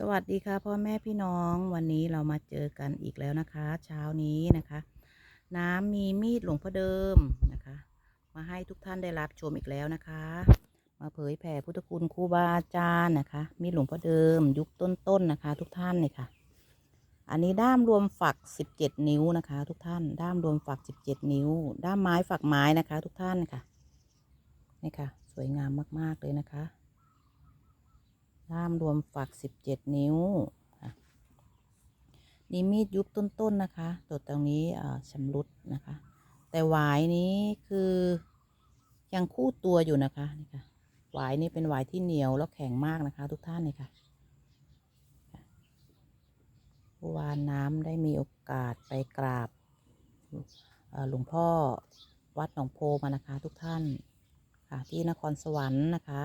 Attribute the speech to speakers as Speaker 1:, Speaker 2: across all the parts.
Speaker 1: สวัสดีค่ะพ่อแม่พี่น้องวันนี้เรามาเจอกันอีกแล้วนะคะ เช้านี้นะคะ น้ำมีมีดหลวงพ่อเดิมนะคะ มาให้ทุกท่านได้รับชมอีกแล้วนะคะ มาเผยแผ่พุทธคุณครูบาอาจารย์นะคะ มีดหลวงพ่อเดิม ยุคต้นๆนะคะ ทุกท่านเลยค่ะ อันนี้ด้ามรวมฝัก 17 นิ้วนะคะ ทุกท่าน ด้ามรวมฝัก 17 นิ้ว ด้ามไม้ฝักไม้นะคะ ทุกท่านค่ะนี่ค่ะ สวยงามมากๆเลยนะคะ ด้ามรวมฝัก17นิ้วค่ะนี่มีดยุบต้นๆนะคะตัวตรงนี้ชำรุดนะคะ แต่หวายนี้คือยังคู่ตัวอยู่นะคะนี่ค่ะหวายนี้เป็นหวายที่เหนียวแล้วแข็งมากนะคะ ทุกท่านเลยค่ะวานน้ำได้มีโอกาสไปกราบหลวงพ่อวัดหนองโพมานะคะ ทุกท่านค่ะที่นครสวรรค์นะคะ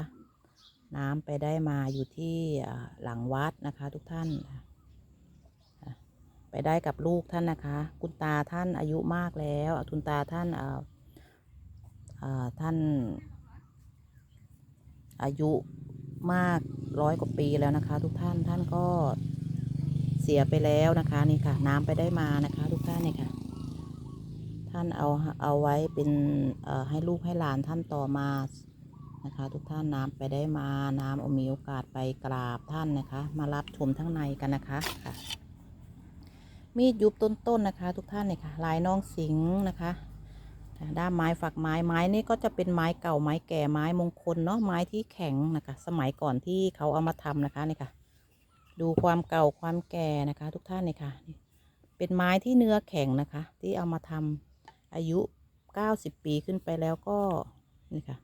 Speaker 1: น้ำไปได้มาอยู่ที่หลังวัดนะคะ ทุกท่าน ไปได้กับลูกท่านนะคะ คุณตาท่านอายุมากแล้วคุณตาท่านท่านอายุมากร้อยกว่าปีแล้วนะคะ ทุกท่านท่านก็เสียไปแล้วนะคะนี่ค่ะ น้ำไปได้มานะคะ ทุกท่านนี่ค่ะ ท่านเอาเอาไว้เป็นให้ลูกให้หลานท่านต่อมา นะคะ ทุกท่านน้ำไปได้มาน้ำอมีโอกาสไปกราบท่านนะคะ มารับชมทั้งในกันนะคะค่ะ มีดยุบต้นๆนะคะ ทุกท่านเนี่ยค่ะลายน้องสิงนะคะด้ามไม้ฝักไม้ไม้นี่ก็จะเป็นไม้เก่าไม้แก่ไม้มงคลเนาะไม้ที่แข็งนะคะ สมัยก่อนที่เขาเอามาทำนะคะนี่ค่ะ ดูความเก่าความแก่นะคะ ทุกท่านเนี่ยค่ะเป็นไม้ที่เนื้อแข็งนะคะ ที่เอามาทำอายุ 90 ปีขึ้นไปแล้วก็นี่ค่ะ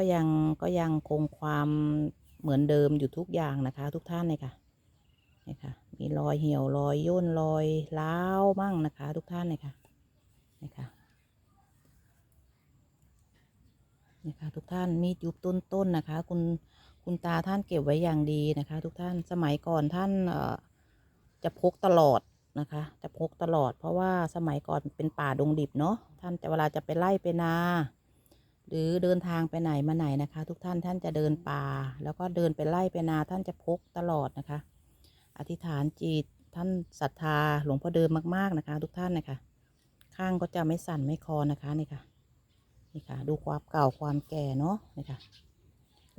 Speaker 1: ก็ยังก็ยังคงความเหมือนเดิมอยู่ทุกอย่างนะคะ ทุกท่านเลยค่ะนี่ค่ะ มีรอยเหี่ยวรอยย่นรอยร้าวมั่งนะคะ ทุกท่านเลยค่ะนี่ค่ะนี่ค่ะทุกท่านมีดยุบต้นๆนะคะ คุณคุณตาท่านเก็บไว้อย่างดีนะคะ ทุกท่านสมัยก่อนท่านเอ่อจะพกตลอดนะคะ จะพกตลอด เพราะว่าสมัยก่อนเป็นป่าดงดิบเนาะท่านจะเวลาจะไปไล่ไปนา หรือเดินทางไปไหนมาไหนนะคะ ทุกท่านท่านจะเดินป่า แล้วก็เดินไปไล่ไปนาท่านจะพกตลอดนะคะ อธิษฐานจิตท่านศรัทธาหลวงพ่อเดิมมากๆนะคะ ทุกท่านนะคะ ข้างก็จะไม่สั่นไม่คลอนนะคะนี่ค่ะนี่ค่ะ ดูความเก่าความแก่เนาะนี่ค่ะ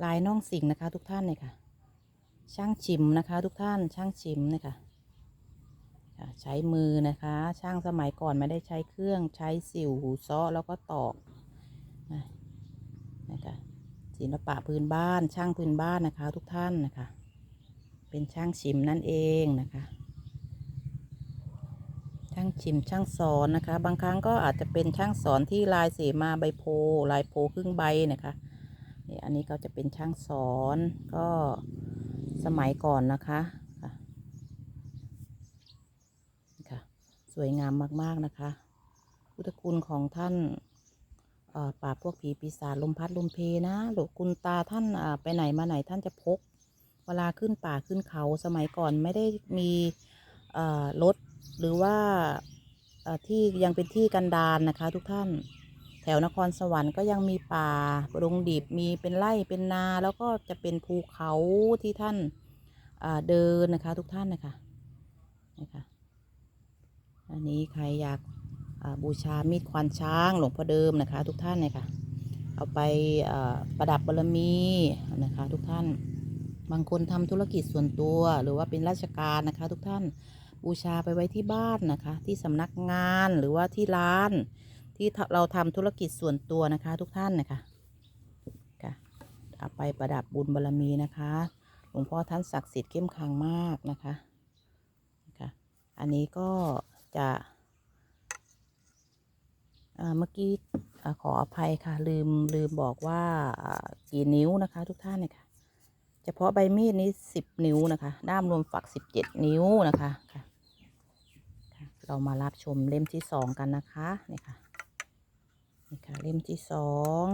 Speaker 1: ลายน่องสิงนะคะ ทุกท่านเลยค่ะ ช่างชิมนะคะ ทุกท่านช่างชิมนะคะค่ะใช้มือนะคะ ช่างสมัยก่อนไม่ได้ใช้เครื่องใช้สิวหูซ้อแล้วก็ตอก นะคะศิลปะพื้นบ้านช่างพื้นบ้านนะคะ ทุกท่านนะคะ เป็นช่างชิมนั่นเองนะคะ ช่างชิมช่างสอนนะคะ บางครั้งก็อาจจะเป็นช่างสอนที่ลายเสมาใบโพลายโพครึ่งใบนะคะนี่อันนี้ก็จะเป็นช่างสอนก็สมัยก่อนนะคะค่ะคะสวยงามมากๆนะคะ พุทธคุณของท่าน ปราบพวกผีปีศาจลมพัดลมเพนะหลวงคุณตาท่านไปไหนมาไหนท่านจะพก เวลาขึ้นป่าขึ้นเขาสมัยก่อนไม่ได้มีรถหรือว่าที่ยังเป็นที่กันดารนนะคะ ทุกท่าน แถวนครสวรรค์ก็ยังมีป่าดงดิบมีเป็นไร่เป็นนาแล้วก็จะเป็นภูเขาที่ท่านเดินนะคะ ทุกท่านนะคะนะคะ อันนี้ใครอยาก บูชามีดควานช้างหลวงพ่อเดิมนะคะ ทุกท่านเลยค่ะ เอาไปประดับบารมีนะคะ ทุกท่าน บางคนทำธุรกิจส่วนตัว หรือว่าเป็นราชการนะคะ ทุกท่านบูชาไปไว้ที่บ้านนะคะ ที่สำนักงานหรือว่าที่ร้าน ที่เราทำธุรกิจส่วนตัวนะคะ ทุกท่านนะคะค่ะเอาไปประดับบุญบารมีนะคะหลวงพ่อท่านศักดิ์สิทธิ์เข้มขังมากนะคะนะคะ อันนี้ก็จะ เมื่อกี้ขออภัยค่ะ ลืมลืมบอกว่ากี่นิ้วนะคะ ทุกท่านเนี่ยค่ะ เฉพาะใบมีดนี้สิบนิ้วนะคะ ด้ามรวมฝักสิบเจ็ดนิ้วนะคะค่ะ เรามารับชมเล่มที่สองกันนะคะนี่ค่ะนี่ค่ะเล่มที่สอง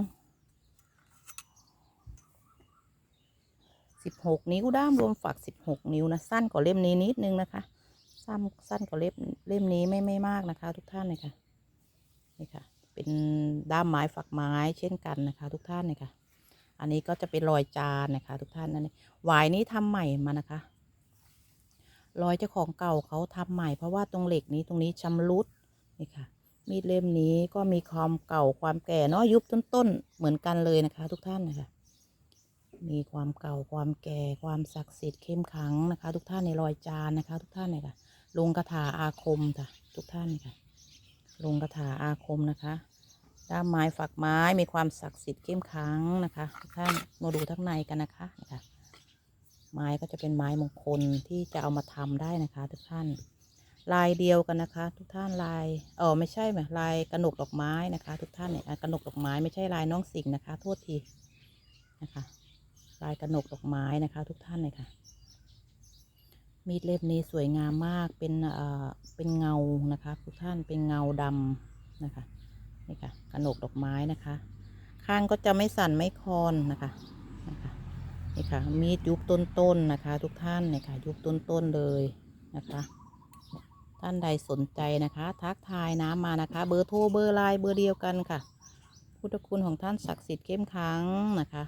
Speaker 1: สิบหกนิ้วด้ามรวมฝักสิบหกนิ้วนะสั้นกว่าเล่มนี้นิดนึงนะคะสั้นสั้นกว่าเล่มเล่มนี้ไม่ไม่มากนะคะ ทุกท่านเลยค่ะ เป็นด้ามไม้ฝักไม้เช่นกันนะคะ ทุกท่านเลยค่ะอันนี้ก็จะเป็นรอยจานนะคะ ทุกท่านนั่นหวายนี้ทำใหม่มานะคะรอยเจ้าของเก่าเขาทำใหม่ เพราะว่าตรงเหล็กนี้ตรงนี้ชำรุดนี่ค่ะ มีดเล่มนี้ก็มีความเก่าความแก่เนาะยุบต้นๆเหมือนกันเลยนะคะ ทุกท่านนะคะมีความเก่าความแก่ความศักดิ์สิทธิ์เข้มขังนะคะ ทุกท่านในรอยจานนะคะ ทุกท่านเนี่ยค่ะลงคาถาอาคมค่ะ ทุกท่านค่ะลงคาถาอาคมนะคะ ด้ามไม้ฝักไม้มีความศักดิ์สิทธิ์เข้มขังนะคะทุกท่านมาดูทั้งในกันนะคะนะคะไม้ก็จะเป็นไม้มงคลที่จะเอามาทำได้นะคะ ทุกท่าน ลายเดียวกันนะคะ ทุกท่านลายเออไม่ใช่ไหมลายกระหนกดอกไม้นะคะ ทุกท่านเนี่ยกระหนกดอกไม้ไม่ใช่ลายน้องสิงห์นะคะ โทษทีนะคะ ลายกระหนกดอกไม้นะคะ ทุกท่านเลยค่ะมีดเล่มนี้สวยงามมากเป็นเอ่อเป็นเงานะคะ ทุกท่านเป็นเงาดำนะคะ นี่ค่ะกระหนกดอกไม้นะคะ ข้างก็จะไม่สั่นไม่คลอนนะคะนะคะนี่ค่ะมีดยุบต้นๆนนะคะ ทุกท่านนี่ค่ะยุบต้นๆเลยนะคะท่านใดสนใจนะคะ ทักทายน้ำมานะคะ เบอร์โทรเบอร์ไลน์เบอร์เดียวกันค่ะ พุทธคุณของท่านศักดิ์สิทธิ์เข้มขังนะคะ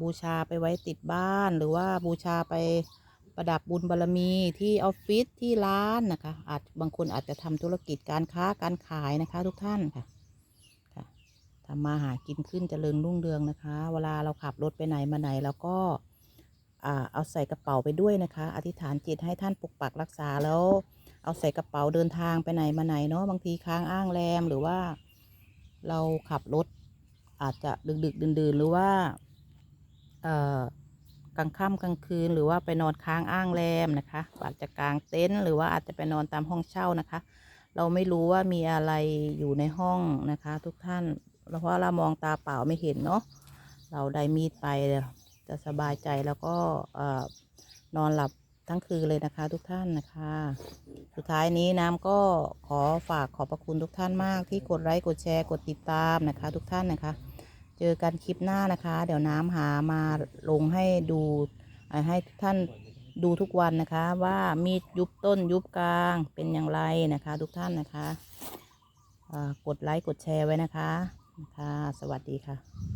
Speaker 1: บูชาไปไว้ติดบ้านหรือว่าบูชาไป ประดับบุญบารมีที่ออฟฟิศที่ร้านนะคะ อาจบางคนอาจจะทำธุรกิจการค้าการขายนะคะ ทุกท่านค่ะค่ะทำมาหากินขึ้นจเจริญรุ่งเรืองนะคะ เวลาเราขับรถไปไหนมาไหนแล้วก็เอาใส่กระเป๋าไปด้วยนะคะ อธิษฐานจิตให้ท่านปกปักรักษาแล้ว เอาใส่กระเป๋าเดินทางไปไหนมาไหนเนาะบางทีค้างอ้างแรมหรือว่า เราขับรถอาจจะดึกดึกดื่นดื่นๆหรือว่าเอ่อ กลางค่ำกลางคืน หรือว่าไปนอนค้างอ้างแรมนะคะอาจจะกางเต็นท์หรือว่าอาจจะไปนอนตามห้องเช่านะคะ เราไม่รู้ว่ามีอะไรอยู่ในห้องนะคะ ทุกท่านเพราะเรามองตาเปล่าไม่เห็นเนาะเราได้มีดไปจะสบายใจแล้วก็นอนหลับทั้งคืนเลยนะคะทุกท่านนะคะ สุดท้ายนี้น้ำก็ขอฝากขอบพระคุณทุกท่านมากที่กดไลค์กดแชร์กดติดตามนะคะ ทุกท่านนะคะ เจอกันคลิปหน้านะคะ เดี๋ยวน้ำหามาลงให้ดูให้ทุกท่านดูทุกวันนะคะ ว่ามีดยุบต้นยุบกลางเป็นอย่างไรนะคะ ทุกท่านนะคะกดไลค์กดแชร์ไว้นะคะค่ะ สวัสดีค่ะ